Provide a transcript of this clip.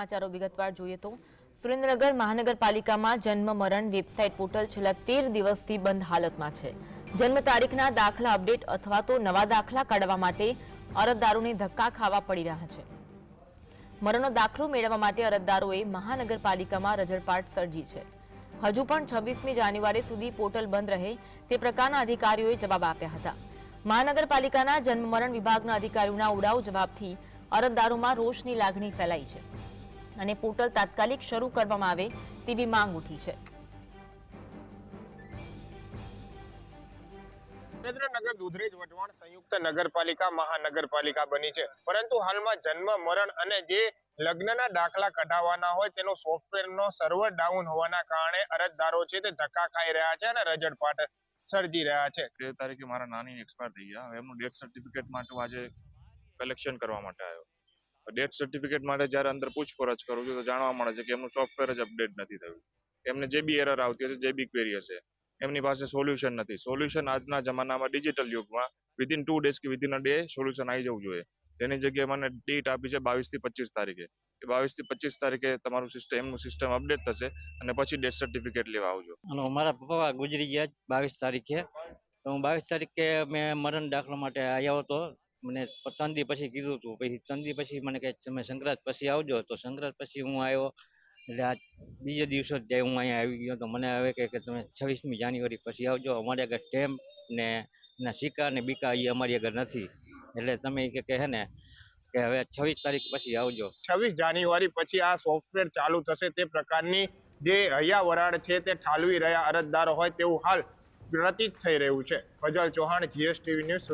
સમાચારો વિગતવાર જોઈએ તો સુરેન્દ્રનગર મહાનગરપાલિકામાં જન્મ મરણ વેબસાઇટ પોર્ટલ છેલ્લા તેર દિવસથી બંધ હાલતમાં છે. જન્મ તારીખના દાખલા અપડેટ અથવા તો નવા દાખલા કાઢવા માટે અરજદારોને ધક્કા ખાવા પડી રહ્યા છે. મરણનો દાખલો મેળવવા માટે અરજદારોએ મહાનગરપાલિકામાં રજળપાટ સર્જી છે. હજુ પણ છવ્વીસમી જાન્યુઆરી સુધી પોર્ટલ બંધ રહે તે પ્રકારના અધિકારીઓએ જવાબ આપ્યા હતા. મહાનગરપાલિકાના જન્મ મરણ વિભાગના અધિકારીઓના ઉડાવ જવાબથી અરજદારોમાં રોષની લાગણી ફેલાઈ છે. અને પોર્ટલ તાત્કાલિક શરૂ કરવામાં આવે તેવી માંગ ઉઠી છે. સુરેન્દ્રનગર દુધરેજ વઢવાણ સંયુક્ત નગરપાલિકા મહાનગરપાલિકા બની છે. પરંતુ હાલમાં જન્મ મરણ અને જે લગ્નના દાખલા કઢાવવાના હોય તેનો સોફ્ટવેરનો સર્વર ડાઉન હોવાના કારણે અરજદારો છે તે ધક્કા ખાઈ રહ્યા છે અને રજડપાટ સર્જી રહ્યા છે. તેર તારીખે મારા નાની એક્સપાયર થઈ ગયા. એમનું ડેથ સર્ટિફિકેટ માટે આજે કલેક્શન કરવા માટે આવ્યો. ડેથ સર્ટિફિકેટ માટે જ્યારે અંદર પૂછપરછ કરું છું, તો જાણવા મળે છે કે એમનું સોફ્ટવેર જ અપડેટ નથી થયું. એમને જે બી એરર આવતી હશે, જે બી ક્વેરી હશે, એમની પાસે સોલ્યુશન નથી. સોલ્યુશન આજના જમાનામાં ડિજિટલ યુગમાં વિધિન ટુ ડેઝ કે વિધિન અ ડે સોલ્યુશન આવી જવું જોઈએ. તેની જગ્યાએ મને ડેટ આપી છે બાવીસથી પચીસ તારીખે. એ બાવીસથી પચીસ તારીખે તમારું સિસ્ટમ એમનું સિસ્ટમ અપડેટ થશે અને પછી ડેથ સર્ટિફિકેટ લેવા આવજો. અને મારા પપ્પા ગુજરી ગયા બાવીસ તારીખે. તો હું બાવીસ તારીખે મેં મરણ દાખલા માટે આવ્યો હતો. મને ચંદી પછી કીધું હતું પછી ચંદી પછી મને કહે, તમે સંક્રાંત પછી આવજો. તો સંક્રાંત પછી હું આવ્યો. એટલે આ બીજે દિવસો જ હું અહીંયા આવી ગયો. તો મને હવે કે તમે છવ્વીસમી જાન્યુઆરી પછી આવજો. અમારે આગળ સ્ટેમ્પ ને એના સિક્કા ને બીકા એ અમારી આગળ નથી. એટલે તમે કે, કહે ને, કે હવે છવ્વીસ તારીખ પછી આવજો. છવ્વીસ જાન્યુઆરી પછી આ સોફ્ટવેર ચાલુ થશે તે પ્રકારની જે હૈયા વરાળ છે તે ઠાલવી રહ્યા અરજદારો હોય તેવું હાલ પ્રતીત થઈ રહ્યું છે. Fazal Chauhan GSTV news.